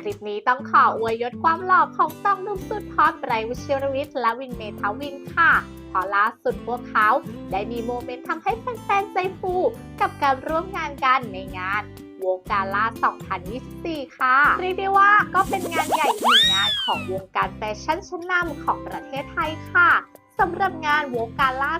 คลิปนี้ต้องขออวยยศความหล่อของสองนุ่มสุดฮอตไบร์วิชยรวิทย์และวินเมทาวินค่ะเพอล่าสุดพวกเขาได้มีโมเมนต์ทำให้แฟนๆใจฟูกับการร่วมงานกันในงานวงการล่า 2024 ค่ะ เรียกได้ว่าก็เป็นงานใหญ่หนึ่งงานของวงการแฟชั่นชั้นนำของประเทศไทยค่ะ สำหรับงานโวการล่า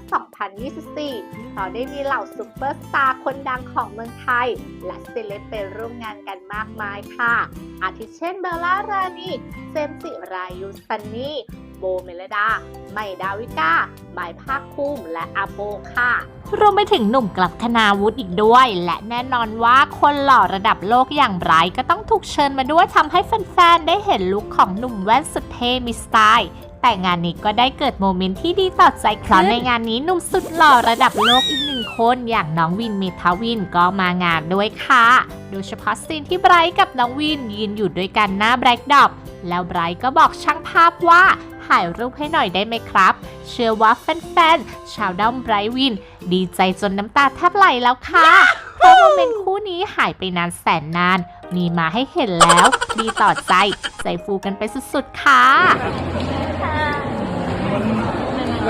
2024 เราได้มีเหล่าซุปเปอร์สตาร์คนดังของเมืองไทย และเซเลบไปร่วมงานกันมากมายค่ะ อาทิเช่นเบลล่ารานีเจมสิรายุซันนี่ โบเมลดาใหม่ดาวิกาหมายภาคภูมิและอาโปค่ะรวมไปถึงหนุ่มกลับคณาวุฒิอีกด้วย และแน่นอนว่าคนหล่อระดับโลกอย่างไบรท์ก็ต้องถูกเชิญมาด้วยทำให้แฟนๆ ได้เห็นลุคของหนุ่มแว่นสุดเท่มีสไตล์ แต่งานนี้ก็ได้เกิดโมเมนต์ที่ดีต่อใจเพราะในงานนี้หนุ่มสุดหล่อระดับโลกอีกหนึ่งคนอย่างน้องวินเมทาวินก็มางานด้วยค่ะ โดยเฉพาะซีนที่ไบรท์กับน้องวินยืนอยู่ด้วยกันหน้าแบล็กดอปแล้วไบรท์ก็บอกช่างภาพว่าถ่ายรูปให้หน่อยได้ไหมครับ เชื่อว่าแฟนๆ ชาวด้อมไบรท์วิน ดีใจจนน้ำตาแทบไหลแล้วค่ะเพราะโมเมนต์คู่นี้หายไปนานแสนนาน มีมาให้เห็นแล้ว ดีต่อใจ ใจฟูกันไปสุดๆ ค่ะ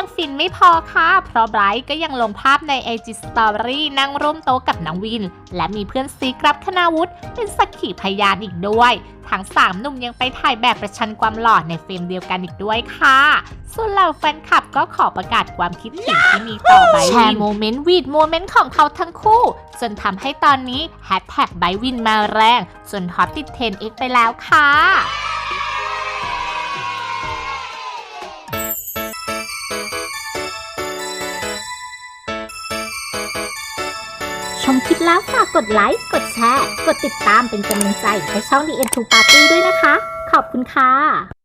ยังฟินไม่พอค่ะ เพราะไบรท์ก็ยังลงภาพใน IG Story นั่งร่วมโต๊ะกับน้องวิน และมีเพื่อนซีกรับคณาวุฒิเป็นสักขีพยานอีกด้วยทั้ง3หนุ่มยังไปถ่ายแบบประชันความหล่อในเฟรมเดียวกันอีกด้วยค่ะ ส่วนเหล่าแฟนคลับก็ขอประกาศความคิดเห็นที่มีต่อไบวินแชร์โมเมนต์วีดโมเมนต์ของเขาทั้งคู่ จนทำให้ตอนนี้แฮชแท็กไบรท์วินมาแรง จนฮอตติดเทรนด์ X ไปแล้วค่ะ มคลิปแล้วฝากกดไลค์ กดแชร์ กดติดตามเป็นกำลังใจให้ช่อง The End to Party ด้วยนะคะ ขอบคุณค่ะ